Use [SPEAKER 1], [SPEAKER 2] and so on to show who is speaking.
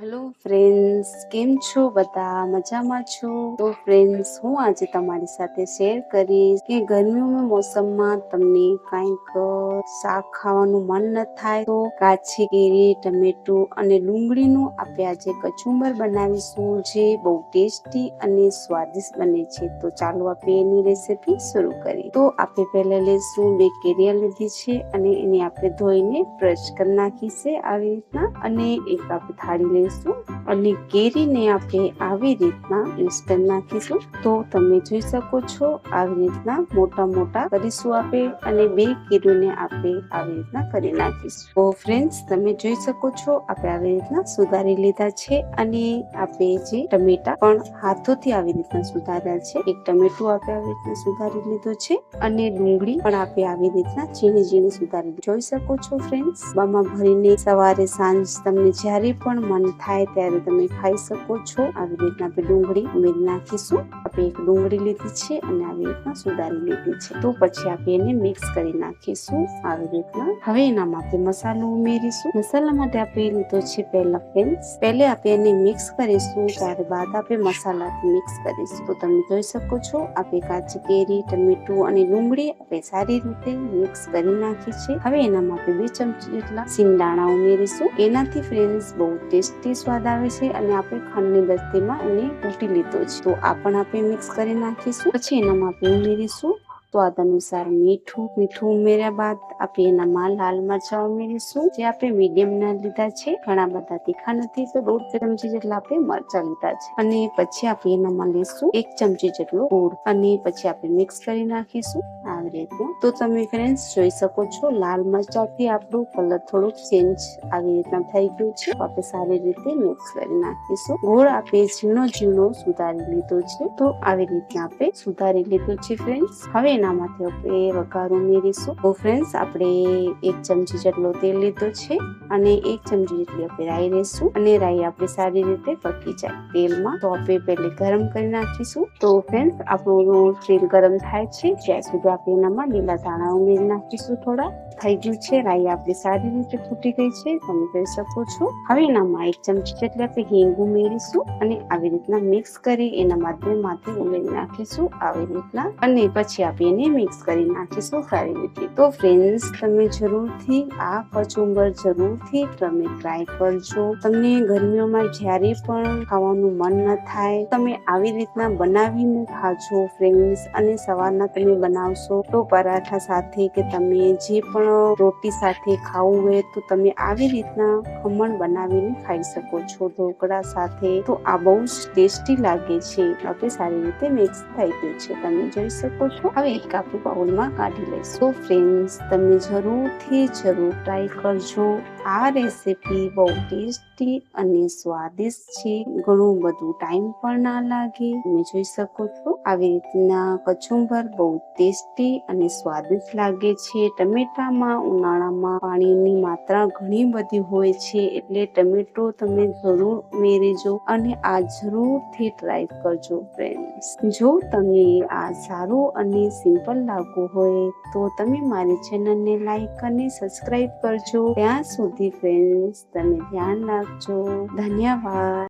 [SPEAKER 1] Hello friends, કેમ છો? બધા મજામાં છો? તો ફ્રેન્ડ્સ, હું આજે તમારી સાથે શેર કરીશ કે ગરમીના મોસમમાં તમને કાંઈક શાક ખાવાનું મન ન થાય, તો કાચી કેરી, ટમેટું અને ડુંગળીનું આપણે આજે કચુંબર બનાવીશું, જે બહુ ટેસ્ટી અને સ્વાદિષ્ટ બને છે. તો ચાલો આપણે એની રેસીપી શરૂ કરીએ. તો આપણે પહેલા લઈશું બે કેરીયા લીધી છે અને એને આપણે ધોઈને બ્રશ કરી નાખી છે, આવી રીતના. અને એક આપણે થાળી લઈશું. અને કેરીને આપણે આવી રીતના મિક્સ નાખીશું. તો તમે જોઈ શકો છો, આવી રીતના મોટા મોટા કરીશું આપણે અને બે કેરીને આપણે આવી રીતના કરી નાખીશું. તો ફ્રેન્ડ્સ તમે જોઈ શકો છો, આપણે આવી રીતના સુધારી લીધા છે અને આપણે જે ટમેટા પણ હાથોથી આવી રીતના સુધાર્યા છે. એક ટમેટું આપણે આવી રીતના સુધારી લીધો છે અને ડુંગળી પણ આપણે આવી રીતના ઝીણી ઝીણી સુધારી જોઈ શકો છો ફ્રેન્ડ્સ બામાં ભરીને સવારે સાંજ તમને જ્યારે પણ મન થાય ત્યારે તમે ખાઈ શકો છો. આવી રીતના આપણે ડુંગળી ઉમેરી નાખીશું. આપણે એક ડુંગળી લીધી છે અને આવી રીતના સુધારી લીધી છે. તો પછી આપણે એને મિક્સ કરી નાખીશું આવી રીતના. હવે એનામાં આપણે મસાલો ઉમેરીશું. મસાલા માટે આપણે લીધો છે પહેલા ફ્રેન્ડ્સ. પહેલે આપણે એને મિક્સ કરીશું, ત્યારબાદ આપણે મસાલા મિક્સ કરીશું. તો તમે જોઈ શકો છો, આપણે કાચી કેરી, ટમેટું અને ડુંગળી આપણે સારી રીતે મિક્સ કરી નાખી છે. હવે એનામાં આપણે બે ચમચી જેટલા સિંગદાણા ઉમેરીશું. એનાથી ફ્રેન્ડ્સ બહુ ટેસ્ટી સ્વાદ આવે છે અને આપણે ખાંડની દસ્તીમાં એને કૂટી લીધો છે. તો આ પણ આપણે મિક્સ કરી નાખીશું. પછી એનામાં આપણે ઉમેરીશું. સ્વાદ અનુસાર મીઠું મીઠું ઉમેર્યા બાદ આપણે એનામાં લાલ મરચાં ઉમેરીશું. જે આપણે મીડિયમ ના લીધા છે. ઘણા બધા તીખા નથી, તો દોઢ ચમચી જેટલા આપણે મરચાં લીધા છે. અને પછી આપણે એનામાં લઈશું એક ચમચી જેટલો ગોળ અને પછી આપણે મિક્સ કરી નાખીશું. આવી રીતે તો તમે ફ્રેન્ડ્સ જોઈ શકો છો, લાલ મરચાંથી આપણું કલર થોડુંક ચેન્જ આવી રીતના થઈ ગયું છે. આપણે સારી રીતે મિક્સ કરી નાખીશું. ગોળ આપણે ઝીણો ઝીણો સુધારી લીધો છે. તો આવી રીતના આપણે સુધારી લીધું છે ફ્રેન્ડ્સ હવે એનામાંથી આપણે વઘાર ઉમેરીશું. તો ફ્રેન્ડ્સ આપણે એક ચમચી જેટલો તેલ લીધો છે અને એક ચમચી જેટલી આપણે રાઈ લેશું અને રાઈ આપણે સારી રીતે પકી જાય તેલમાં. તો આપણે પહેલે ગરમ કરી નાખીશું. તો ફ્રેન્ડ આપણું તેલ ગરમ થાય છે. જ્યાં સુધી આપણે એનામાં લીલા ધાણા ઉમેરી નાખીશું થોડા. થઈ ગયું છે રાઈ આપણી સારી રીતે ફૂટી ગઈ છે, તમે જોઈ શકો છો. હવે એનામાં એક ચમચી જેટલી આપણે હિંગ ઉમેરીશું અને આવી રીતના મિક્સ કરી એના માધ્યમમાંથી ઉમેરી નાખીશું. આવી રીતના અને પછી આપણે એને મિક્સ કરી નાખીશું સારી રીતે. તો ફ્રેન્ડ્સ તમે જરૂરથી આ કચુંબર જરૂરથી તમે ટ્રાય કરજો. તમને ગરમીઓમાં જ્યારે પણ ખાવાનું મન ન થાય, તમે આવી રીતના બનાવીને ખાજો ફ્રેન્ડ્સ અને સવારના તમે બનાવશો તો પરાઠા સાથે કે તમે જે પણ રોટી સાથે ખાવું હોય તો તમે આવી રીતના ખમણ બનાવીને ખાઈ શકો છો. ઢોકળા સાથે તો આ બહુ જ ટેસ્ટી લાગે છે. આપણે સારી રીતે મિક્સ થઈ ગયું છે. તમે જોઈ શકો છો. હવે એક આપણે બાઉલમાં કાઢી લઈશું. ફ્રેન્ડ્સ તમે જરૂરથી જરૂર ટ્રાય કરજો. આ રેસીપી બહુ ટેસ્ટી અને સ્વાદિષ્ટ છે. ઘણું બધું ટાઈમ પણ ના લાગે. તમે જોઈ શકો છો. આવી રીતના કચુંબર બહુ અને સ્વાદિષ્ટ લાગે છે. ટમેટામાં, ઉનાળામાં પાણીની માત્રા ઘણી બધી હોય છે, એટલે ટમેટો તમે જરૂર ઉમેરીજો અને આ જરૂરથી ટ્રાય કરજો ફ્રેન્ડ્સ જો તમને આ સારું અને સિમ્પલ લાગવું હોય, તો તમે મારી ચેનલને લાઈક અને સબસ્ક્રાઈબ કરજો. ત્યાં સુધી ફ્રેન્ડ્સ તમે ધ્યાન રાખજો. ધન્યવાદ.